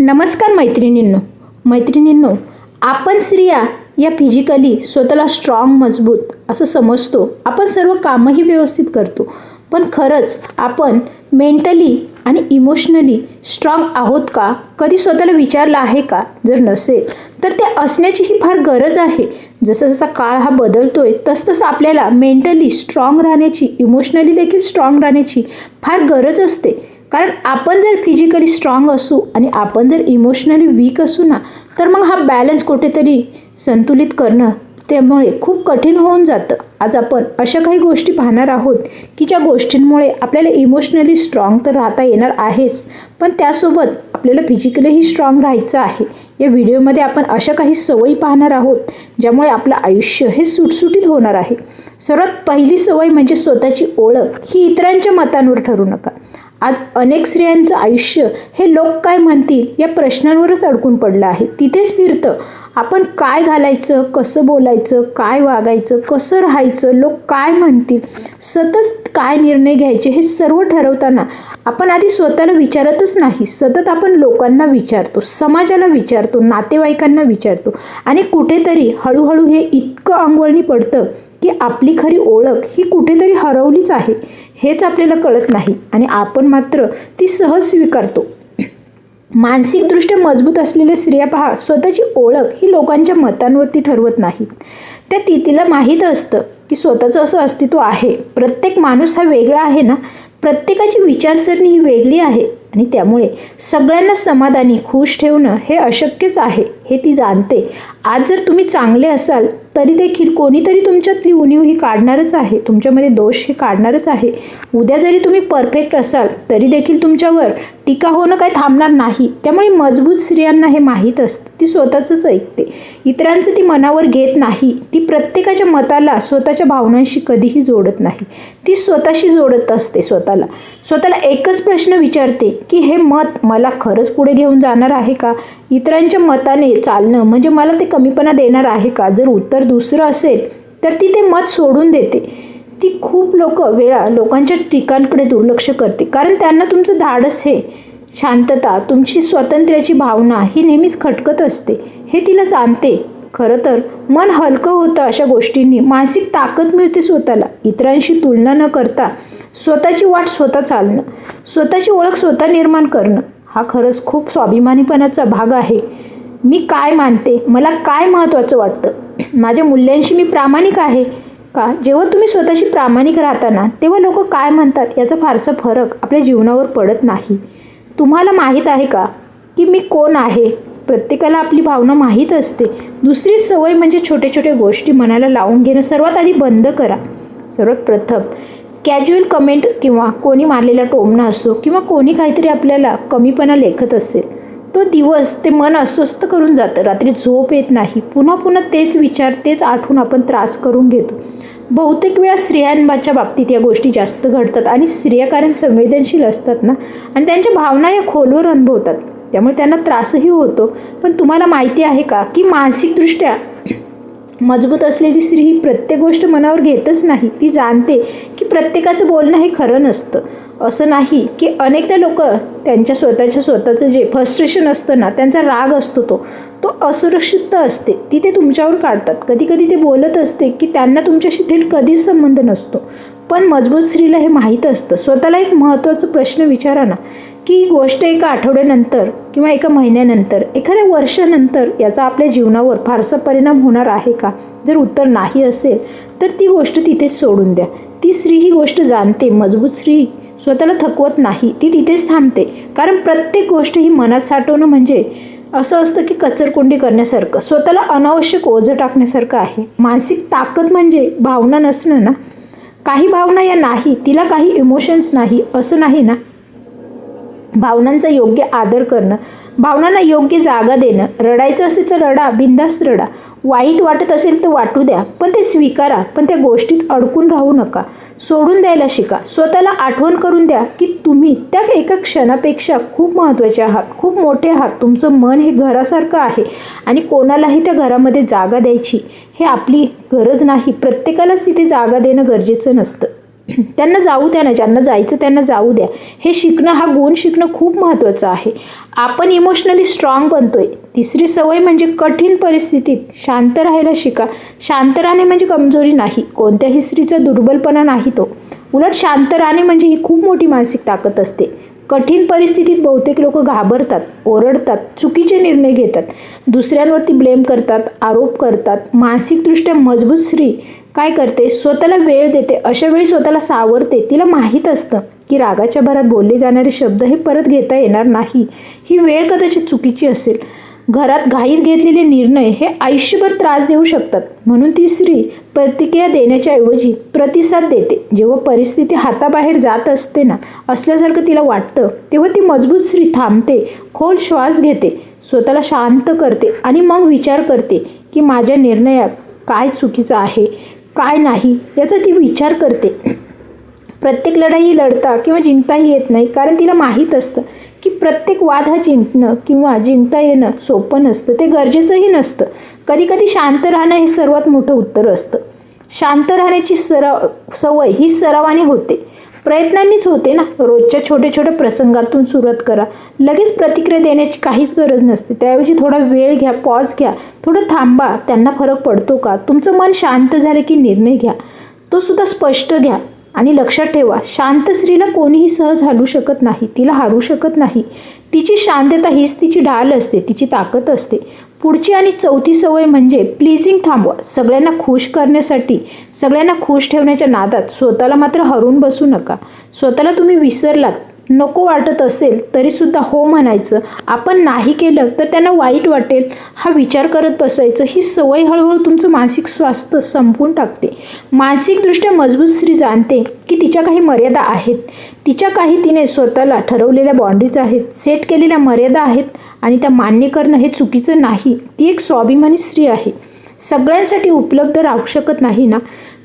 नमस्कार मैत्रिणींनो. मैत्रिणींनो आपण स्त्रिया या फिजिकली स्वतःला स्ट्रॉंग मजबूत असं समजतो. आपण सर्व कामंही व्यवस्थित करतो. पण खरंच आपण मेंटली आणि इमोशनली स्ट्रॉंग आहोत का? कधी स्वतःला विचारलं आहे का? जर नसेल तर ते असण्याचीही फार गरज आहे. जसा जसा काळ हा बदलतोय तसतसं आपल्याला मेंटली स्ट्रॉंग राहण्याची इमोशनली देखील स्ट्रॉंग राहण्याची फार गरज असते. कारण आपण जर फिजिकली स्ट्रॉंग असू आणि आपण जर इमोशनली वीक असू ना तर मग हा बॅलन्स कुठेतरी संतुलित करणं त्यामुळे खूप कठीण होऊन जातं. आज आपण अशा काही गोष्टी पाहणार आहोत की ज्या गोष्टींमुळे आपल्याला इमोशनली स्ट्रॉंग तर राहता येणार आहेच पण त्यासोबत आपल्याला फिजिकलीही स्ट्रॉंग राहायचं आहे. या व्हिडिओमध्ये आपण अशा काही सवयी पाहणार आहोत ज्यामुळे आपलं आयुष्य हे सुटसुटीत होणार आहे. सर्वात पहिली सवय म्हणजे स्वतःची ओळख ही इतरांच्या मतांवर ठरू नका. आज अनेक स्त्रियांचं आयुष्य हे लोक काय म्हणतील या प्रश्नांवरच अडकून पडलं आहे. तिथेच फिरतं. आपण काय घालायचं कसं बोलायचं काय वागायचं कसं राहायचं लोक काय म्हणतील सतत काय निर्णय घ्यायचे हे सर्व ठरवताना आपण आधी स्वतःला विचारतच नाही. सतत आपण लोकांना विचारतो समाजाला विचारतो नातेवाईकांना विचारतो आणि कुठेतरी हळूहळू हे इतकं अंगवळणी पडतं की आपली खरी ओळख ही कुठेतरी हरवलीच आहे हेच आपल्याला कळत नाही आणि आपण मात्र ती सहज स्वीकारतो. मानसिकदृष्ट्या मजबूत असलेल्या स्त्रिया पहा स्वतःची ओळख ही लोकांच्या मतांवरती ठरवत नाहीत. त्या ती तिला माहीत असतं की स्वतःचं असं अस्तित्व आहे. प्रत्येक माणूस हा वेगळा आहे ना? प्रत्येकाची विचारसरणी ही वेगळी आहे आणि त्यामुळे सगळ्यांना समाधानी खुश ठेवणं हे अशक्यच आहे हे ती जाणते. आज जर तुम्ही चांगले असाल तरी देखील कोणीतरी तुमच्यातली उणीव ही काढणारच आहे. तुमच्यामध्ये दोष हे काढणारच आहे. उद्या जरी तुम्ही परफेक्ट असाल तरी देखील तुमच्यावर टीका होणं काही थांबणार नाही. त्यामुळे मजबूत स्त्रियांना हे माहीत असतं. ती स्वतःचंच ऐकते. इतरांचं ती मनावर घेत नाही. ती प्रत्येकाच्या मताला स्वतःच्या भावनांशी कधीही जोडत नाही. ती स्वतःशी जोडत असते स्वतःला. स्वतःला एकच प्रश्न विचारते की हे मत मला खरंच पुढे घेऊन जाणार आहे का? इतरांच्या मताने चालणं म्हणजे मला ते कमीपणा देणार आहे का? जर उत्तर दुसरं असेल तर ती ते मत सोडून देते. ती खूप लोक वेळा लोकांच्या टीकांकडे दुर्लक्ष करते. कारण त्यांना तुमचं धाडस हे शांतता तुमची स्वातंत्र्याची भावना ही नेहमीच खटकत असते. हे तिला जाणते. खरं तर मन हलकं होतं अशा गोष्टींनी. मानसिक ताकद मिळते स्वतःला. इतरांशी तुलना न करता स्वतःची वाट स्वतः चालणं स्वतःची ओळख स्वतः निर्माण करणं. हा खरंच खूप स्वाभिमानीपणाचा भाग आहे. मी काय मानते? मला काय महत्त्वाचं वाटतं? माझ्या मूल्यांशी मी प्रामाणिक आहे का? जेव्हा तुम्ही स्वतःशी प्रामाणिक राहता ना तेव्हा लोक काय म्हणतात याचा फारसा फरक आपल्या जीवनावर पडत नाही. तुम्हाला माहीत आहे का की मी कोण आहे? प्रत्येकाला आपली भावना माहीत असते. दुसरी सवय म्हणजे छोट्या छोट्या गोष्टी मनाला लावून घेणं. सर्वात आधी बंद करा. सर्वात प्रथम कॅज्युअल कमेंट किंवा कोणी मारलेला टोमणा असो किंवा कोणी काहीतरी आपल्याला कमीपणा लेखत असेल तो दिवस ते मन अस्वस्थ करून जातं. रात्री झोप येत नाही. पुन्हा पुन्हा तेच विचार तेच आठवून आपण त्रास करून घेतो. बहुतेक वेळा स्त्रियांच्या बाबतीत या गोष्टी जास्त घडतात आणि स्त्रिया कारण संवेदनशील असतात ना आणि त्यांच्या भावना या खोलवर अनुभवतात. त्यामुळे त्यांना त्रासही होतो. पण तुम्हाला माहिती आहे का की मानसिकदृष्ट्या मजबूत असलेली स्त्री ही प्रत्येक गोष्ट मनावर घेतच नाही. ती जाणते की प्रत्येकाचं बोलणं हे खरं नसतं. असं नाही की अनेकदा लोक त्यांच्या स्वतःच्या स्वतःचं जे फ्रस्ट्रेशन असतं ना त्यांचा राग असतो तो. तो असुरक्षितता असते. ती ते तुमच्यावर काढतात. कधी कधी ते बोलत असते की त्यांना तुमच्याशी थेट कधीच संबंध नसतो. पण मजबूत स्त्रीला हे माहीत असतं. स्वतःला एक महत्त्वाचा प्रश्न विचारा ना. की गोष्ट एका आठवड्यानंतर किंवा एका महिन्यानंतर एखाद्या वर्षानंतर याचा आपल्या जीवनावर फारसा परिणाम होणार आहे का? जर उत्तर नाही असेल तर ती गोष्ट तिथेच सोडून द्या. ती स्त्री ही गोष्ट जाणते. मजबूत स्त्री स्वतःला थकवत नाही. ती तिथेच थांबते. कारण प्रत्येक गोष्ट ही मनात साठवणं म्हणजे असं असतं की कचरकोंडी करण्यासारखं. स्वतःला अनावश्यक ओझं टाकण्यासारखं आहे. मानसिक ताकद म्हणजे भावना नसणं ना? काही भावना या नाही. तिला काही इमोशन्स नाही. असं नाही ना? भावनांचा योग्य आदर करणं भावनांना योग्य जागा देणं रडायचं असेल तर रडा बिंदास्त रडा. वाईट वाटत असेल तर वाटू द्या पण ते स्वीकारा पण त्या गोष्टीत अडकून राहू नका. सोडून द्यायला शिका. स्वतःला आठवण करून द्या की तुम्ही त्या एका क्षणापेक्षा खूप महत्त्वाचे आहात खूप मोठे आहात. तुमचं मन हे घरासारखं आहे आणि कोणालाही त्या घरामध्ये जागा द्यायची हे आपली गरज नाही. प्रत्येकालाच तिथे जागा देणं गरजेचं नसतं. त्यांना जाऊ द्या ना ज्यांना जायचं त्यांना जाऊ द्या. हे शिकणं हा गुण शिकणं खूप महत्त्वाचं आहे. आपण इमोशनली स्ट्रॉंग बनतोय. तिसरी सवय म्हणजे कठीण परिस्थितीत शांत राहायला शिका. शांत राहणे म्हणजे कमजोरी नाही. कोणत्याही स्त्रीचा दुर्बलपणा नाही तो. उलट शांत राहणे म्हणजे ही खूप मोठी मानसिक ताकद असते. कठीण परिस्थितीत बहुतेक लोक घाबरतात ओरडतात चुकीचे निर्णय घेतात दुसऱ्यांवरती ब्लेम करतात आरोप करतात मानसिकदृष्ट्या मजबूत स्त्री काय करते स्वतःला वेळ देते अशा वेळी स्वतःला सावरते तिला माहीत असतं की रागाच्या भरात बोलले जाणारे शब्द हे परत घेता येणार नाही. ही वेळ कदाचित चुकीची असेल. घरात घाईत घेतलेले निर्णय हे आयुष्यभर त्रास देऊ शकतात. म्हणून ती स्त्री प्रतिक्रिया देण्याच्या ऐवजी प्रतिसाद देते. जेव्हा परिस्थिती हाताबाहेर जात असते ना असल्यासारखं तिला वाटतं तेव्हा ती मजबूत स्त्री थांबते खोल श्वास घेते स्वतःला शांत करते आणि मग विचार करते की माझ्या निर्णयात काय चुकीचं आहे काय नाही याचा ती विचार करते. प्रत्येक लढाई लढता किंवा जिंकताही येत नाही कारण तिला माहीत असतं की प्रत्येक वाद हा जिंकणं किंवा जिंकता येणं सोपं नसतं ते गरजेचंही नसतं. कधीकधी शांत राहणं हे सर्वात मोठं उत्तर असतं. शांत राहण्याची सराव सवय ही सरावाने होते. प्रयत्नांनीच होते ना. रोजच्या छोट्या छोट्या प्रसंगातून सुरुवात करा. लगेच प्रतिक्रिया देण्याची काहीच गरज नसते. त्याऐवजी थोडा वेळ घ्या पॉज घ्या थोडं थांबा. त्यांना फरक पडतो का? तुमचं मन शांत झालं की निर्णय घ्या. तो सुद्धा स्पष्ट घ्या. आणि लक्षात ठेवा शांत स्त्रीला कोणीही सहज हलू शकत नाही तिला हारू शकत नाही. तिची शांतता हीच तिची ढाल असते तिची ताकद असते. पुढची आणि चौथी सवय म्हणजे प्लीजिंग थांबवा. सगळ्यांना खुश करण्यासाठी सगळ्यांना खुश ठेवण्याच्या नादात स्वतःला मात्र हरून बसू नका. स्वतःला तुम्ही विसरलात नको वाटत असेल तरीसुद्धा हो म्हणायचं. आपण नाही केलं तर त्यांना वाईट वाटेल. हा विचार करत बसायचं. ही सवय हळूहळू तुमचं मानसिक स्वास्थ्य संपवून टाकते. मानसिकदृष्ट्या मजबूत स्त्री जाणते की तिच्या काही मर्यादा आहेत. तिच्या काही तिने स्वतःला ठरवलेल्या बाउंड्रीज आहेत सेट केलेल्या मर्यादा आहेत आणि त्या मान्य करणं हे चुकीचं नाही. ती एक स्वाभिमानी स्त्री आहे. सगळ्यांसाठी उपलब्ध राहू शकत नाही ना?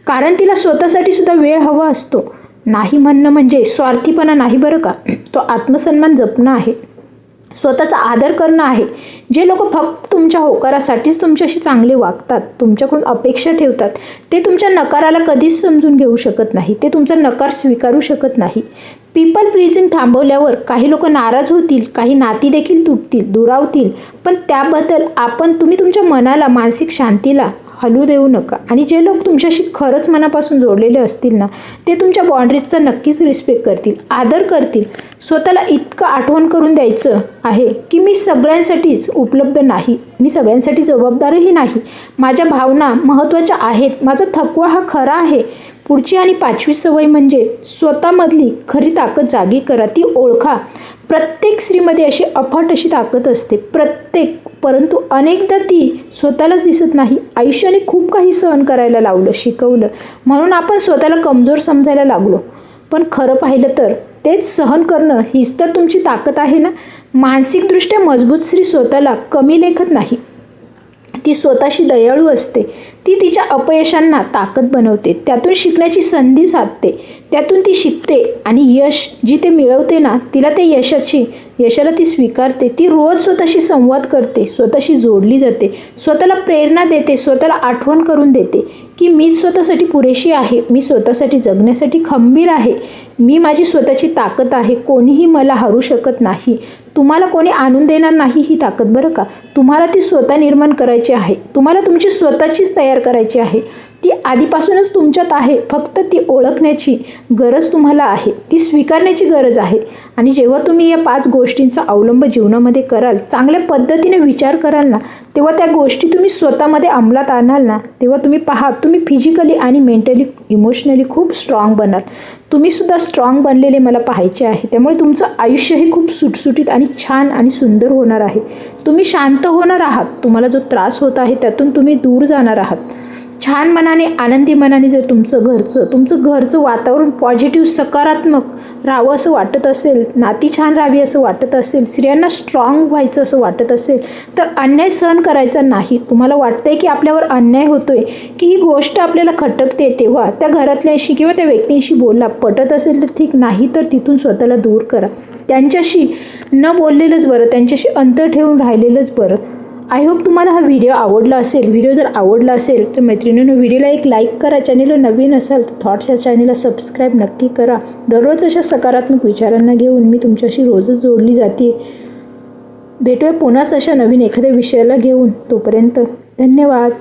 कारण तिला स्वतःसाठी सुद्धा वेळ हवा असतो. नाही म्हणणं म्हणजे स्वार्थीपणा नाही बरं का? तो आत्मसन्मान जपणं आहे. स्वतःचा आदर करणं आहे. जे लोक फक्त तुमच्या होकारासाठीच तुमच्याशी चांगले वागतात तुमच्याकडून अपेक्षा ठेवतात ते तुमच्या नकाराला कधीच समजून घेऊ शकत नाही ते तुमचा नकार स्वीकारू शकत नाही. पीपल प्लीजिंग थांबवल्यावर काही लोक नाराज होतील काही नाती देखील तुटतील दुरावतील. पण त्याबद्दल आपण तुम्ही तुमच्या मनाला मानसिक शांतीला हलू देऊ नका. आणि जे लोक तुमच्याशी खरंच मनापासून जोडलेले असतील ना ते तुमच्या बाउंड्रीजचा नक्कीच रिस्पेक्ट करतील आदर करतील. स्वतःला इतकं आठवण करून द्यायचं आहे की मी सगळ्यांसाठीच उपलब्ध नाही. मी सगळ्यांसाठी जबाबदारही नाही. माझ्या भावना महत्त्वाच्या आहेत. माझा थकवा हा खरा आहे. पुढची आणि पाचवी सवय म्हणजे स्वतःमधली खरी ताकद जागी करा. ती ओळखा. प्रत्येक स्त्रीमध्ये अशी अफाट अशी ताकद असते. प्रत्येक परंतु अनेकदा ती स्वतःलाच दिसत नाही. आयुष्याने खूप काही सहन करायला लावलं शिकवलं. म्हणून आपण स्वतःला कमजोर समजायला लागलो. पण खरं पाहिलं तर तेच सहन करणं हीच तर तुमची ताकद आहे ना? मानसिकदृष्ट्या मजबूत स्त्री स्वतःला कमी लेखत नाही. ती स्वतःशी दयाळू असते. ती तिच्या अपयशांना ताकद बनवते. त्यातून शिकण्याची संधी साधते. त्यातून ती शिकते आणि यश जी ते मिळवते ना तिला ते यशाची यशाला ती स्वीकारते ती रोज स्वतःशी संवाद करते स्वतःशी जोडली जाते स्वतःला प्रेरणा देते स्वतःला आठवण करून देते की मी स्वतःसाठी पुरेशी आहे मी स्वतःसाठी जगण्यासाठी खंबीर आहे मी माझी स्वतःची ताकद आहे कोणीही मला हरू शकत नाही. तुम्हाला कोणी आणून देणार नाही ही ताकद बरं का? तुम्हाला ती स्वतः निर्माण करायची आहे. तुम्हाला तुमची स्वतःचीच तयार करायची आहे. ती आधीपासूनच तुमच्यात आहे फक्त ती ओळखण्याची गरज तुम्हाला आहे ती स्वीकारण्याची गरज आहे. आणि जेव्हा तुम्ही या पाच गोष्टींचा अवलंब जीवनामध्ये कराल चांगल्या पद्धतीने विचार कराल ना तेव्हा त्या गोष्टी तुम्ही स्वतःमध्ये अंमलात आणाल ना तेव्हा तुम्ही पहा तुम्ही फिजिकली आणि मेंटली इमोशनली खूप स्ट्रॉंग बनाल. तुम्हीसुद्धा स्ट्रॉंग बनलेले मला पाहायचे आहे त्यामुळे तुमचं आयुष्यही खूप सुटसुटीत आणि छान आणि सुंदर होणार आहे. तुम्ही शांत होणार आहात तुम्हाला जो त्रास होत आहे त्यातून तुम्ही दूर जाणार आहात. छान मनाने आनंदी मनाने जर तुमचं घरचं तुमचं घरचं वातावरण पॉझिटिव्ह सकारात्मक राहावं असं वाटत असेल नाती छान राहावी असं वाटत असेल स्त्रियांना स्ट्रॉंग व्हायचं असं वाटत असेल तर अन्याय सहन करायचा नाही. तुम्हाला वाटतं आहे की आपल्यावर अन्याय होतो आहे की ही गोष्ट आपल्याला खटकते तेव्हा त्या घरातल्याशी किंवा त्या व्यक्तींशी बोला पटत असेल तर ठीक नाही तर तिथून स्वतःला दूर करा. त्यांच्याशी न बोललेलंच बरं त्यांच्याशी अंतर ठेवून राहिलेलंच बरं. आय होप तुम्हाला हा व्हिडिओ आवडला असेल. व्हिडिओ जर आवडला असेल तर मैत्रिणींनो व्हिडिओला एक लाईक करा. चॅनेलला नवीन असाल तर थॉट्स या चॅनेलला सबस्क्राईब नक्की करा. दररोज अशा सकारात्मक विचारांना घेऊन मी तुमच्याशी रोजच जोडली जाते. भेटूया पुन्हाच अशा नवीन एखाद्या विषयाला घेऊन. तोपर्यंत धन्यवाद.